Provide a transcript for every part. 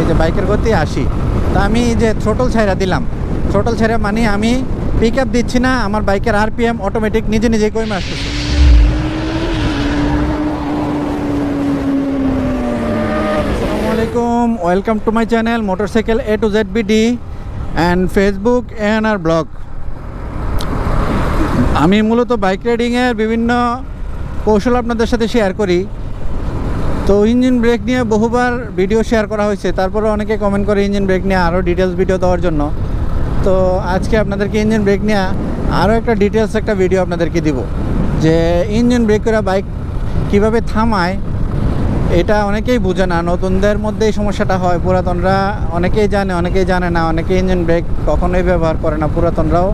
এই যে বাইকের গতি আশি। তা আমি যে থ্রোটল ছাইরা দিলাম। থ্রোটল ছাইরা মানে আমি পিক আপ দিচ্ছি না, আমার বাইকের আরপিএম অটোমেটিক নিজে নিজেই কমে আসতেছে। আলাইকুম welcome to my channel motorcycle A to Z BD and Facebook N R blog আমি মূলত বাইক রাইডিংয়ের বিভিন্ন কৌশল আপনাদের সাথে শেয়ার করি। তো ইঞ্জিন ব্রেক নিয়ে বহুবার ভিডিও শেয়ার করা হয়েছে। তারপরে অনেকে কমেন্ট করে ইঞ্জিন ব্রেক নিয়ে আরও ডিটেলস ভিডিও দেওয়ার জন্য। তো আজকে আপনাদেরকে ইঞ্জিন ব্রেক নিয়ে আরও একটা ডিটেলস একটা ভিডিও আপনাদেরকে দিব। যে ইঞ্জিন ব্রেক করে বাইক কীভাবে থামায়, এটা অনেকেই বুঝে না। নতুনদের মধ্যে এই সমস্যাটা হয়। পুরাতনরা অনেকেই জানে অনেকেই জানে না। অনেকে ইঞ্জিন ব্রেক কখনোই ব্যবহার করে না। পুরাতনরাও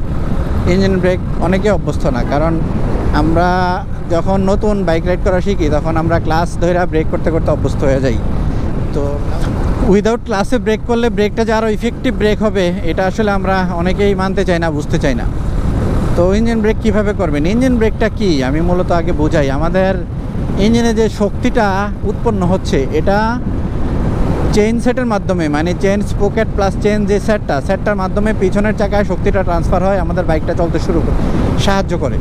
ইঞ্জিন ব্রেক অনেকেই অভ্যস্ত না। কারণ আমরা যখন নতুন বাইক রাইড করা শিখি, তখন আমরা ক্লাস ধরে ব্রেক করতে করতে অভ্যস্ত হয়ে যাই। তো উইদাউট ক্লাসে ব্রেক করলে ব্রেকটা যে আরও ইফেক্টিভ ব্রেক হবে, এটা আসলে আমরা অনেকেই মানতে চাই না, বুঝতে চাই না। তো ইঞ্জিন ব্রেক কীভাবে করবেন? ইঞ্জিন ব্রেকটা কি? আমি মূলত আগে বোঝাই। আমাদের ইঞ্জিনে যে শক্তিটা উৎপন্ন হচ্ছে, এটা চেন সেটের মাধ্যমে মানে চেইন স্পোকেট প্লাস চেন যে সেটটা সেটটার মাধ্যমে পিছনের চাকায় শক্তিটা ট্রান্সফার হয়, আমাদের বাইকটা চলতে শুরু সাহায্য করে।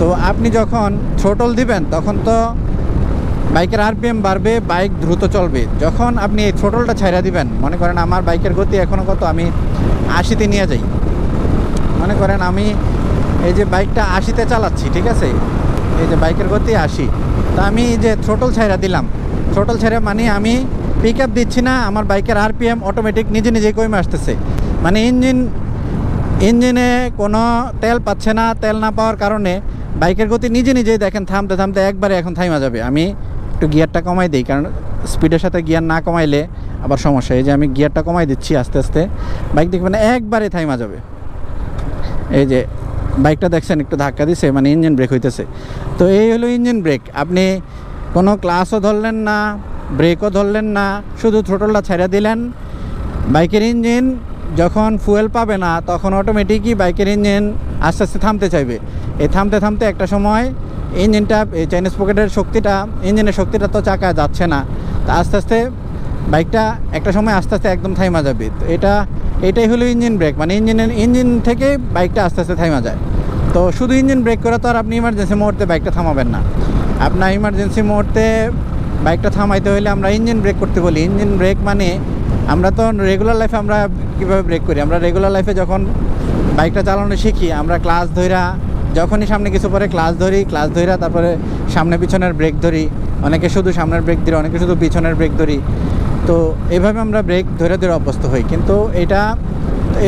তো আপনি যখন থ্রোটল দিবেন, তখন তো বাইকের আরপিএম বাড়বে, বাইক দ্রুত চলবে। যখন আপনি এই থ্রোটলটা ছাইরা দিবেন, মনে করেন আমার বাইকের গতি এখনও কত, আমি আশিতে নিয়ে যাই। মনে করেন আমি এই যে বাইকটা আশিতে চালাচ্ছি, ঠিক আছে? এই যে বাইকের গতি আশি। তা আমি যে থ্রোটল ছাইরা দিলাম। থ্রোটল ছেড়ে মানে আমি পিক আপ দিচ্ছি না, আমার বাইকের আরপিএম অটোমেটিক নিজে নিজেই কমে আসতেছে। মানে ইঞ্জিন ইঞ্জিনে কোনো তেল পাচ্ছে না, তেল না পাওয়ার কারণে বাইকের গতি নিজে নিজেই দেখেন, থামতে থামতে একবারে এখন থাইমা যাবে। আমি একটু গিয়ারটা কমাই দিই, কারণ স্পিডের সাথে গিয়ার না কমাইলে আবার সমস্যা। এই যে আমি গিয়ারটা কমাই দিচ্ছি আস্তে আস্তে, বাইক দেখবেন একবারে থাইমা যাবে। এই যে বাইকটা দেখছেন, একটু ধাক্কা দিছে মানে ইঞ্জিন ব্রেক হইতেছে। তো এই হলো ইঞ্জিন ব্রেক। আপনি কোনো ক্লাসও ধরলেন না, ব্রেকও ধরলেন না, শুধু থ্রোটলটা ছেড়ে দিলেন। বাইকের ইঞ্জিন যখন ফুয়েল পাবে না, তখন অটোমেটিকই বাইকের ইঞ্জিন আস্তে আস্তে থামতে চাইবে। এই থামতে থামতে একটা সময় ইঞ্জিনটা, এই চাইনিজ পকেটের শক্তিটা, ইঞ্জিনের শক্তিটা তো চাকায় যাচ্ছে না। তা আস্তে আস্তে বাইকটা একটা সময় আস্তে আস্তে একদম থাইমা যাবে। তো এটা, এটাই হলো ইঞ্জিন ব্রেক। মানে ইঞ্জিনের, ইঞ্জিন থেকে বাইকটা আস্তে আস্তে থাইমা যায়। তো শুধু ইঞ্জিন ব্রেক করে তো আর আপনি ইমার্জেন্সি মুহূর্তে বাইকটা থামাবেন না। আপনার ইমার্জেন্সি মুহূর্তে বাইকটা থামাইতে হলে আমরা ইঞ্জিন ব্রেক করতে বলি। ইঞ্জিন ব্রেক মানে আমরা তো রেগুলার লাইফে আমরা কীভাবে ব্রেক করি? আমরা রেগুলার লাইফে যখন বাইকটা চালানো শিখি, আমরা ক্লাস ধইরা যখনই সামনে কিছু পরে ক্লাস ধরি ক্লাস ধইরা তারপরে সামনে পিছনের ব্রেক ধরি। অনেকে শুধু সামনের ব্রেক ধরি, অনেকে শুধু পিছনের ব্রেক ধরি। তো এভাবে আমরা ব্রেক ধরে ধরে অভ্যস্ত হই। কিন্তু এটা,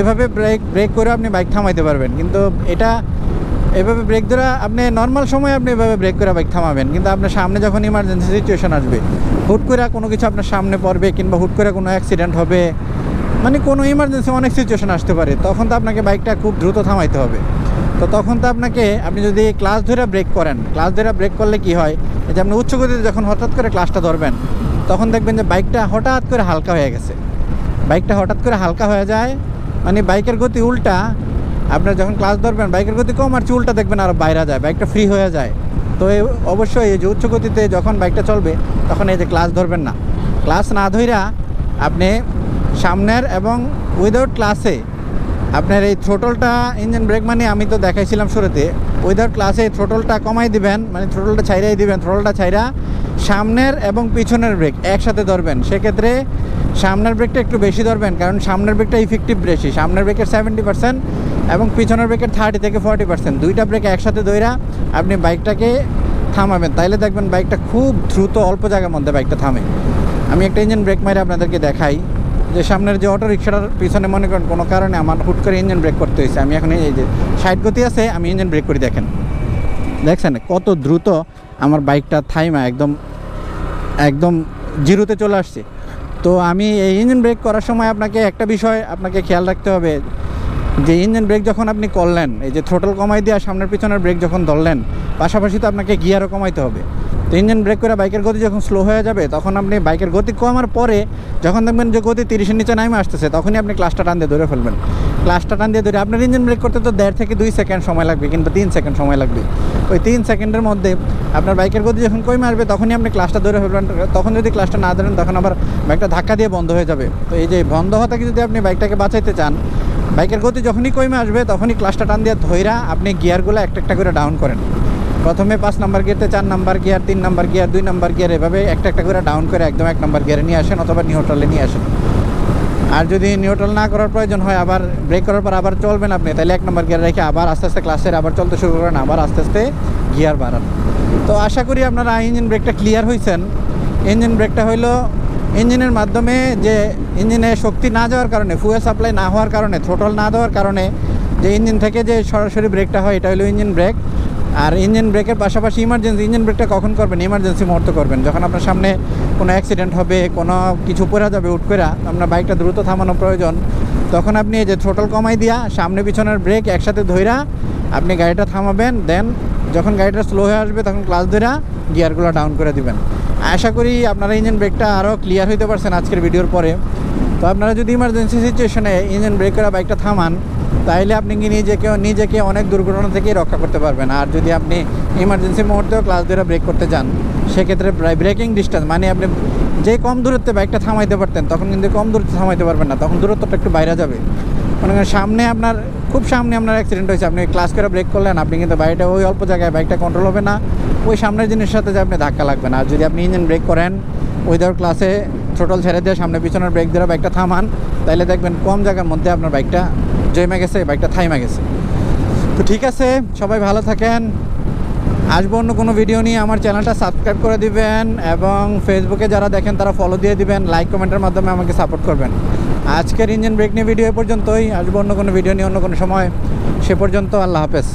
এভাবে ব্রেক ব্রেক করে আপনি বাইক থামাইতে পারবেন। কিন্তু এটা, এভাবে ব্রেক ধরে আপনি নর্মাল সময় আপনি এভাবে ব্রেক করে বাইক থামাবেন। কিন্তু আপনার সামনে যখন ইমার্জেন্সি সিচুয়েশন আসবে, হুট করে কোনো কিছু আপনার সামনে পড়বে কিংবা হুট করে কোনো অ্যাক্সিডেন্ট হবে মানে কোনো ইমার্জেন্সি অনেক সিচুয়েশন আসতে পারে, তখন তো আপনাকে বাইকটা খুব দ্রুত থামাইতে হবে। তো তখন তো আপনাকে, আপনি যদি ক্লাস ধরে ব্রেক করেন, ক্লাস ধরে ব্রেক করলে কি হয়? যে আপনি উচ্চ গতিতে যখন হঠাৎ করে ক্লাসটা ধরবেন, তখন দেখবেন যে বাইকটা হঠাৎ করে হালকা হয়ে গেছে। বাইকটা হঠাৎ করে হালকা হয়ে যায় মানে বাইকের গতি উল্টা, আপনার যখন ক্লাস ধরবেন বাইকের গতি কম আর উল্টা দেখবেন আরও বাইরে যায় বাইকটা ফ্রি হয়ে যায়। তো অবশ্যই এই যে উচ্চ গতিতে যখন বাইকটা চলবে, তখন এই যে ক্লাস ধরবেন না। ক্লাস না ধইরা আপনি সামনের এবং উইদাউট ক্লাসে আপনার এই থ্রোটলটা ইঞ্জিন ব্রেক মানে আমি তো দেখাইছিলাম শুরুতে উইদাউট ক্লাসে থ্রোটলটা কমাই দিবেন মানে থ্রোটলটা ছাইরাই দিবেন থ্রোটলটা ছাইরা সামনের এবং পিছনের ব্রেক একসাথে ধরবেন। সেক্ষেত্রে সামনের ব্রেকটা একটু বেশি ধরবেন, কারণ সামনের ব্রেকটা ইফেক্টিভ বেশি। সামনের ব্রেকের সেভেন্টি পার্সেন্ট এবং পিছনের ব্রেকের থার্টি থেকে ফর্টি পার্সেন্ট দুইটা ব্রেক একসাথে ধইরা আপনি বাইকটাকে থামাবেন। তাইলে দেখবেন বাইকটা খুব দ্রুত অল্প জায়গার মধ্যে বাইকটা থামে। আমি একটা ইঞ্জিন ব্রেক মারে আপনাদেরকে দেখাই। যে সামনের যে অটো রিক্সাটার পিছনে মনে করেন কোনো কারণে আমার হুট করে ইঞ্জিন ব্রেক করতে হয়েছে। আমি এখন এই যে সাইড গতি আছে, আমি ইঞ্জিন ব্রেক করি, দেখেন। দেখছেন? কত দ্রুত আমার বাইকটা থাইমা একদম একদম জিরোতে চলে আসছে। তো আমি এই ইঞ্জিন ব্রেক করার সময় আপনাকে একটা বিষয় আপনাকে খেয়াল রাখতে হবে। যে ইঞ্জিন ব্রেক যখন আপনি করলেন, এই যে থ্রোটল কমাই দেওয়া সামনের পিছনের ব্রেক যখন ধরলেন পাশাপাশি তো আপনাকে গিয়ারও কমাইতে হবে। তো ইঞ্জিন ব্রেক করে বাইকের গতি যখন স্লো হয়ে যাবে, তখন আপনি বাইকের গতি কমার পরে যখন দেখবেন যে গতি তিরিশের নিচে নামে আসতেছে, তখনই আপনি ক্লাসটা টান দিয়ে ধরে ফেলবেন। ক্লাসটা টান দিয়ে ধরে আপনার ইঞ্জিন ব্রেক করতে তো দেড় থেকে দুই সেকেন্ড সময় লাগবে কিংবা তিন সেকেন্ড সময় লাগবে। ওই তিন সেকেন্ডের মধ্যে আপনার বাইকের গতি যখন কমে আসবে, তখনই আপনি ক্লাসটা ধরে ফেলবেন। তখন যদি ক্লাসটা না ধরেন, তখন আবার বাইকটা ধাক্কা দিয়ে বন্ধ হয়ে যাবে। তো এই যে বন্ধ হওয়া থেকে যদি আপনি বাইকটাকে বাঁচাইতে চান বাইকের গতি যখনই কমে আসবে, তখনই ক্লাসটা টান দিয়ে ধইরা আপনি গিয়ারগুলো একটা একটা করে ডাউন করেন। প্রথমে পাঁচ নাম্বার গিয়ারতে, চার নাম্বার গিয়ার, তিন নাম্বার গিয়ার, দুই নাম্বার গিয়ার, এভাবে একটা একটা করে ডাউন করে একদম এক নাম্বার গিয়ারে নিয়ে আসেন অথবা নিউট্রালে নিয়ে আসেন। আর যদি নিউট্রাল না করার প্রয়োজন হয়, আবার ব্রেক করার পর আবার চলবেন আপনি, তাহলে এক নম্বর গিয়ার রেখে আবার আস্তে আস্তে ক্লাসের আবার চলতে শুরু করেন, আবার আস্তে আস্তে গিয়ার বাড়ান। তো আশা করি আপনারা ইঞ্জিন ব্রেকটা ক্লিয়ার হয়েছেন ইঞ্জিন ব্রেকটা হইল ইঞ্জিনের মাধ্যমে যে ইঞ্জিনে শক্তি না যাওয়ার কারণে ফুয়েল সাপ্লাই না হওয়ার কারণে থ্রোটল না দেওয়ার কারণে যে ইঞ্জিন থেকে যে সরাসরি ব্রেকটা হয়, এটা হলো ইঞ্জিন ব্রেক আর ইঞ্জিন ব্রেকের পাশাপাশি ইমার্জেন্সি ইঞ্জিন ব্রেকটা কখন করবেন? ইমার্জেন্সি মুহূর্তে করবেন। যখন আপনার সামনে কোনো অ্যাক্সিডেন্ট হবে, কোনো কিছু পড়ে যাবে উঠ করে আপনার বাইকটা দ্রুত থামানো প্রয়োজন, তখন আপনি এই যে থ্রোটল কমাই দিয়া সামনে পিছনের ব্রেক একসাথে ধইরা আপনি গাড়িটা থামাবেন দেন যখন গাড়িটা স্লো হয়ে আসবে, তখন ক্লাস ধরা গিয়ারগুলো ডাউন করে দিবেন। আশা করি আপনারা ইঞ্জিন ব্রেকটা আরও ক্লিয়ার হইতে পারছেন আজকের ভিডিওর পরে। তো আপনারা যদি ইমার্জেন্সি সিচুয়েশনে ইঞ্জিন ব্রেক করে বাইকটা থামান তাইলে আপনি কি নিজেকে নিজেকে অনেক দুর্ঘটনা থেকেই রক্ষা করতে পারবেন। আর যদি আপনি ইমার্জেন্সি মুহূর্তেও ক্লাস ধরে ব্রেক করতে যান, সেক্ষেত্রে ব্রেকিং ডিস্টেন্স মানে আপনি যে কম দূরত্বে বাইকটা থামাইতে পারতেন, তখন কিন্তু কম দূরত্বে থামাইতে পারবেন না, তখন দূরত্বটা একটু বাইরে যাবে। মনে করেন সামনে আপনার খুব সামনে আপনার অ্যাক্সিডেন্ট হয়েছে, আপনি ক্লাস করে ব্রেক করলেন, আপনি কিন্তু বাইকটা ওই অল্প জায়গায় বাইকটা কন্ট্রোল হবে না, ওই সামনের জিনিসের সাথে যে আপনি ধাক্কা লাগবে না। আর যদি আপনি ইঞ্জিন ব্রেক করেন উইদাউট ক্লাসে থ্রোটল ছেড়ে দিয়ে সামনে পিছনের ব্রেক ধরে বাইকটা থামান তাহলে দেখবেন কম জায়গার মধ্যে আপনার বাইকটা জমে গেছে, বাইকটা থাইমা গেছে। তো ঠিক আছে, সবাই ভালো থাকেন। আসব অন্য কোনো ভিডিও নিয়ে। আমার চ্যানেলটা সাবস্ক্রাইব করে দিবেন এবং ফেসবুকে যারা দেখেন, তারা ফলো দিয়ে দিবেন। লাইক কমেন্টের মাধ্যমে আমাকে সাপোর্ট করবেন। আজকের ইঞ্জিন ব্রেক নিয়ে ভিডিও পর্যন্তই। আসব অন্য কোনো ভিডিও নিয়ে অন্য কোনো সময়। সে পর্যন্ত আল্লাহ হাফেজ।